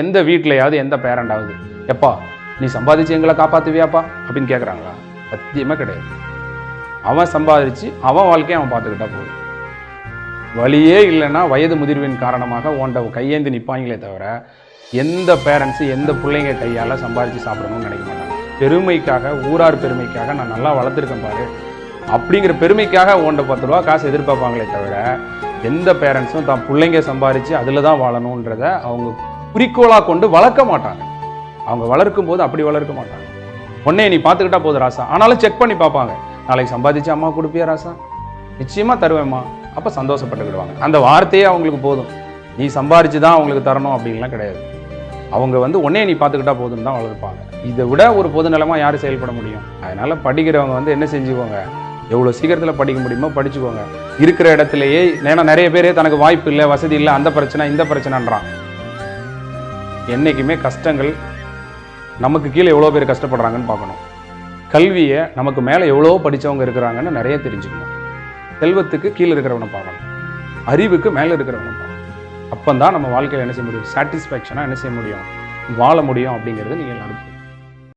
எந்த வீட்லையாவது எந்த பேரண்டாவது எப்பா நீ சம்பாதிச்சு எங்களை காப்பாத்துவியாப்பா? அப்படின்னு கேட்குறாங்களா சத்தியமாக கிடையாது. அவன் சம்பாதிச்சு அவன் வாழ்க்கையை அவன் பார்த்துக்கிட்டா போதும். வழியே இல்லைன்னா வயது முதிர்வின் காரணமாக ஓண்ட கையேந்து நிற்பாங்களே தவிர எந்த பேரண்ட்ஸு எந்த பிள்ளைங்க கையால் சம்பாதிச்சு சாப்பிடணும்னு நினைக்க மாட்டாங்க. பெருமைக்காக ஊரார் பெருமைக்காக நான் நல்லா வளர்த்துருக்கேன் பாரு. அப்படிங்கிற பெருமைக்காக ஓண்ட பத்து ரூபா காசு எதிர்பார்ப்பாங்களே தவிர எந்த பேரண்ட்ஸும் தான் பிள்ளைங்க சம்பாதிச்சு அதில் தான் வாழணுன்றத அவங்க குறிக்கோளாக கொண்டு வளர்க்க மாட்டாங்க. அவங்க வளர்க்கும் போது அப்படி வளர்க்க மாட்டாங்க. உன்னைய நீ பார்த்துக்கிட்டா போதும் ராசா. ஆனாலும் செக் பண்ணி பார்ப்பாங்க. நாளைக்கு சம்பாதிச்சு அம்மா கொடுப்பியா ராசா? நிச்சயமாக தருவேம்மா. அப்போ சந்தோஷப்பட்டுக்கிடுவாங்க. அந்த வார்த்தையே அவங்களுக்கு போதும். நீ சம்பாரிச்சு தான் அவங்களுக்கு தரணும் அப்படின்லாம் கிடையாது. அவங்க வந்து உன்னைய நீ பார்த்துக்கிட்டா போதும் தான் வளர்ப்பாங்க. இதை விட ஒரு பொது நிலமாக யார் செயல்பட முடியும்? அதனால் படிக்கிறவங்க வந்து என்ன செஞ்சுக்கோங்க? எவ்வளோ சீக்கிரத்தில் படிக்க முடியுமோ படிச்சுக்கோங்க. இருக்கிற இடத்துலையே ஏன்னா நிறைய பேரே தனக்கு வாய்ப்பு இல்லை வசதி இல்லை அந்த பிரச்சனை இந்த பிரச்சனைன்றான். என்னைக்குமே கஷ்டங்கள் நமக்கு கீழே எவ்வளோ பேர் கஷ்டப்படுறாங்கன்னு பார்க்கணும். கல்வியை நமக்கு மேலே எவ்வளோ படித்தவங்க இருக்கிறாங்கன்னு நிறைய தெரிஞ்சுக்கணும். செல்வத்துக்கு கீழே இருக்கிறவனை பார்க்கணும். அறிவுக்கு மேலே இருக்கிறவனை பார்க்கணும். அப்போ தான் நம்ம வாழ்க்கையில் என்ன செய்ய முடியும்? சாட்டிஸ்ஃபேக்ஷனாக என்ன செய்ய முடியும்? வாழ முடியும் அப்படிங்கிறது நீங்கள் எல்லாரும்